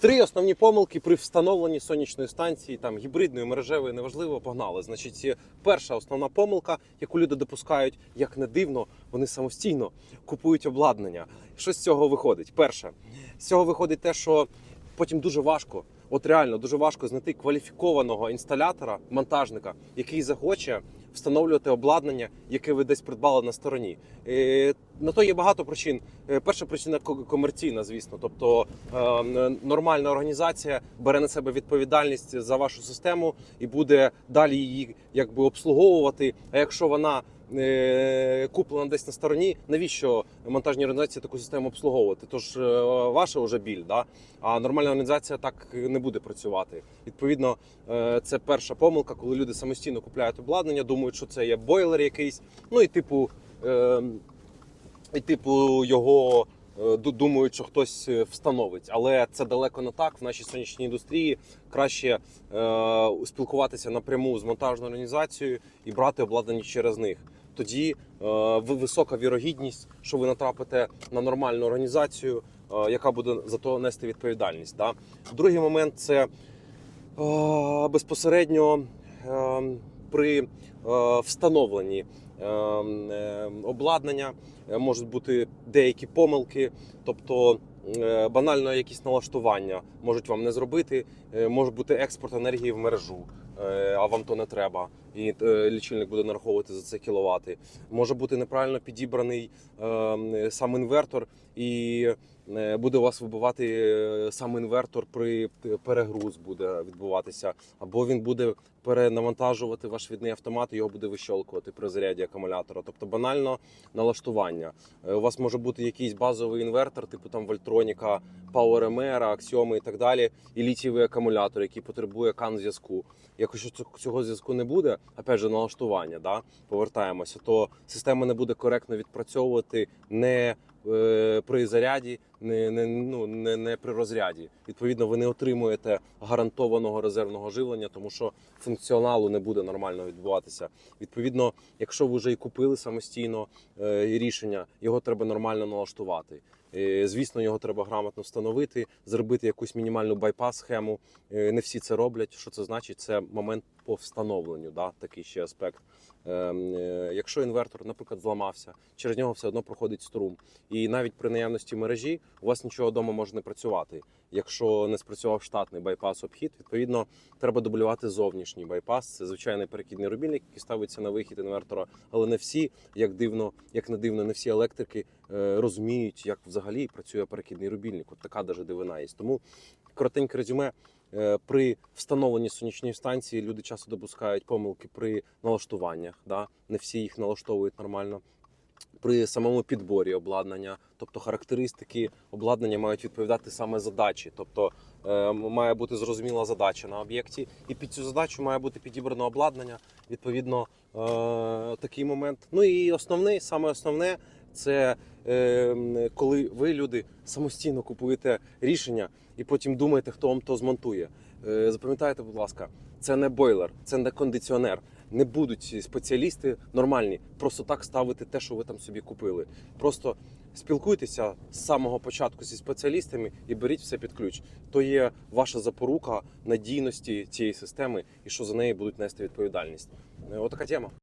Три основні помилки при встановленні сонячної станції, там гібридної, мережевої, неважливо, погнали. Значить, перша основна помилка, яку люди допускають, як не дивно, вони самостійно купують обладнання. Що з цього виходить? Перше, з цього виходить те, що потім дуже важко. От реально дуже важко знайти кваліфікованого інсталятора, монтажника, який захоче встановлювати обладнання, яке ви десь придбали на стороні. Е, На то є багато причин. Е, Перша причина ко- комерційна, звісно. Тобто е, нормальна організація бере на себе відповідальність за вашу систему і буде далі її якби обслуговувати. А якщо вона куплена десь на стороні, навіщо монтажній організації таку систему обслуговувати? Тож е, ваша вже біль, да? а нормальна організація так не буде працювати. Відповідно, е, це перша помилка, коли люди самостійно купляють обладнання, думають, що це є бойлер якийсь. Ну і типу, е, і типу його. е, Думають, що хтось е, встановить, але це далеко не так. В нашій сонячній індустрії краще е, спілкуватися напряму з монтажною організацією і брати обладнання через них. Тоді е, ви- висока вірогідність, що ви натрапите на нормальну організацію, е, яка буде за то нести відповідальність. Да? Другий момент це е, безпосередньо при встановленні обладнання можуть бути деякі помилки, тобто банально якісь налаштування можуть вам не зробити, може бути експорт енергії в мережу. А вам то не треба, і е, лічильник буде нараховувати за це кіловати. Може бути неправильно підібраний е, сам інвертор, і е, буде у вас вибивати е, сам інвертор при перегруз буде відбуватися, або він буде перенавантажувати ваш відний автомат, і його буде вищолкувати при заряді акумулятора. Тобто банально налаштування. У вас може бути якийсь базовий інвертор, типу там Вольтроніка, PowerMR, Аксіоми і так далі, і літієвий акумулятор, який потребує кан зв'язку. Якщо цього зв'язку не буде, опять же, налаштування, да, повертаємося, то система не буде коректно відпрацьовувати не е, при заряді, не, не, ну, не, не при розряді. Відповідно, ви не отримуєте гарантованого резервного живлення, тому що функціоналу не буде нормально відбуватися. Відповідно, якщо ви вже і купили самостійно е, рішення, його треба нормально налаштувати. Е, Звісно, його треба грамотно встановити, зробити якусь мінімальну байпас схему. Е, Не всі це роблять. Що це значить? Це момент по встановленню, да? такий ще аспект. Ем, е, Якщо інвертор, наприклад, зламався, через нього все одно проходить струм. І навіть при наявності мережі у вас нічого вдома може не працювати. Якщо не спрацював штатний байпас обхід, відповідно треба дублювати зовнішній байпас. Це звичайний перекидний рубільник, який ставиться на вихід інвертора. Але не всі, як дивно, як не дивно, не всі електрики е, розуміють, як взагалі працює перекидний рубільник. От така даже дивина є. Тому коротеньке резюме. Е, При встановленні сонячної станції люди часто допускають помилки при налаштуваннях. Да? Не всі їх налаштовують нормально. При самому підборі обладнання, тобто характеристики обладнання мають відповідати саме задачі, тобто е, має бути зрозуміла задача на об'єкті, і під цю задачу має бути підібрано обладнання. Відповідно, е, такий момент. Ну і основний, саме основне, це е, коли ви люди самостійно купуєте рішення і потім думаєте, хто вам то змонтує. Е, Запам'ятайте, будь ласка, це не бойлер, це не кондиціонер. Не будуть спеціалісти нормальні просто так ставити те, що ви там собі купили. Просто спілкуйтеся з самого початку зі спеціалістами і беріть все під ключ. То є ваша запорука надійності цієї системи і що за неї будуть нести відповідальність. Е, Отака тема.